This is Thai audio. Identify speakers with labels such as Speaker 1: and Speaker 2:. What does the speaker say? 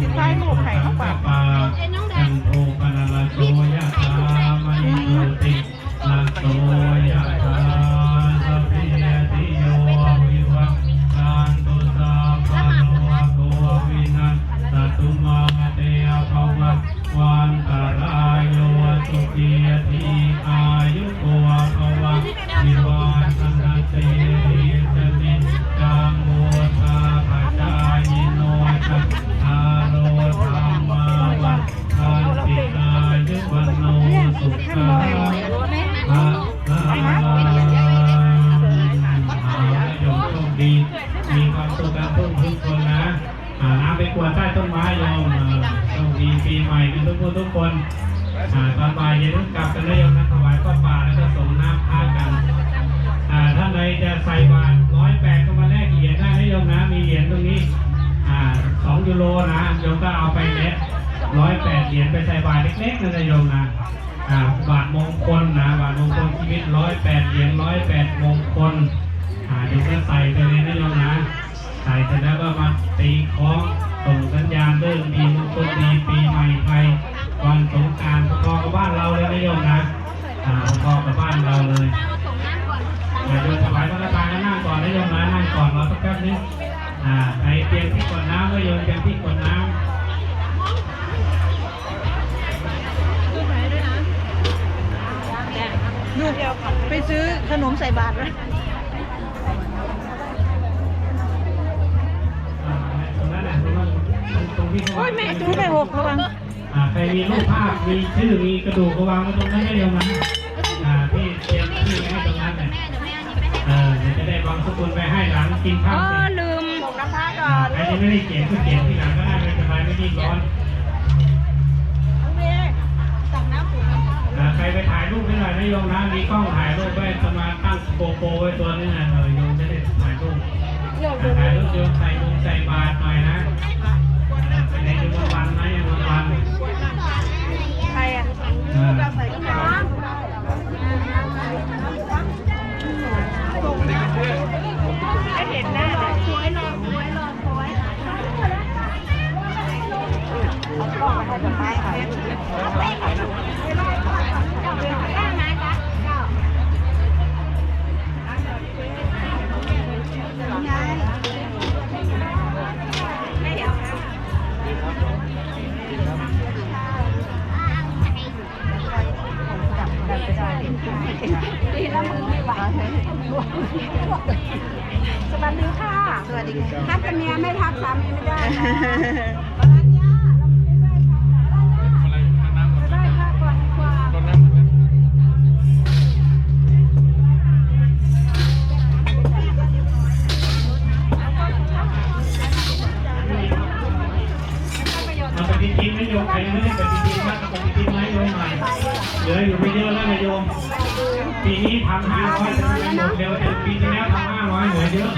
Speaker 1: จิตใจลูกให้เขาปาก
Speaker 2: อ่าน้ำไปกวใต้ต้นไม้โยอ่าโชคดีปีใหม่กันทุกคนทุกคนอ่าตอนบ่ายอย่าลืมกลับกันนะโยมนะถวายข้าวป่าแล้วก็ส่งน้ำพากันท่านใดจะใส่บาตรร้อยแปดก็มาแลกเหรียญได้นะโยมนะ มีเหรียญตรงนี้สองยูโรนะโยมก็เอาไปเนี้ยร้อยแปดเหรียญไปใส่บาตรเล็กๆนะโยมนะอ่าบาทมงคลนะบาทมงคลชีวิตร้อยแปดเหรียญร้อยแปดมงคลเดี๋ยวก็ใส่ไป งก่อนรอสักแป๊บนึงอ่าใครเตรียมที่กดน้ำก็โยนเตรียมที่กดน้ำ
Speaker 1: ลูกไปซื้อขนมใส่บาตรเลย
Speaker 2: อ่าตรงนั้นแหละตรงนั้นตรงที่เขา
Speaker 1: โอ้ยแม่ซื้อไปหกระวัง
Speaker 2: อ่าใครมีรูปภาพ มีชื่อ มีกระดูกก็วางไว้ตรงนั้นให้โยมนะอ่าที่ จะได้วางสกุลไปให้หลังกินข้าว
Speaker 1: อ๋อ
Speaker 2: เสร็จ
Speaker 1: ลืมส่งน้ำพระก่อ
Speaker 2: อ่านใครที่ไม่ได้เขียนก็เขียนที่หลังก็ได้ไม่เป็นไรไม่รีบร้อน
Speaker 1: น้องเมย์สั่งน้ำปุ๋ยน้ำข้าว
Speaker 2: อ่าใครไปถ่ายรูปให้หน่อยนะโยมนะมีกล้องถ่ายรูปไว้จะมาตั้งโกโปรไว้ตัวนึงนะเออโยมจะได้ถ่ายรูป
Speaker 1: เดี๋ยว
Speaker 2: อ่าถ่ายรูปโยมใส่มุมใส่
Speaker 1: ก็ให้ดอกไม้ค่ะ
Speaker 3: สวัสดีค่ะ
Speaker 1: สวัสดีค่ะ
Speaker 3: ทักกับเมียไม่ทักสามีไม่ได้นะได้
Speaker 2: เอาไปทิ้งๆนะโยมใครไม่ได้ไปฏิทินะเอาไปทิ้งๆนะโยมใหม่เหลืออยู่ไม่เยอะแล้วนะโยม ปีนี้ทำห้าร้อยหมดเร็วแต่ปีที่แล้วทำห้าร้อยเหลือเยอะ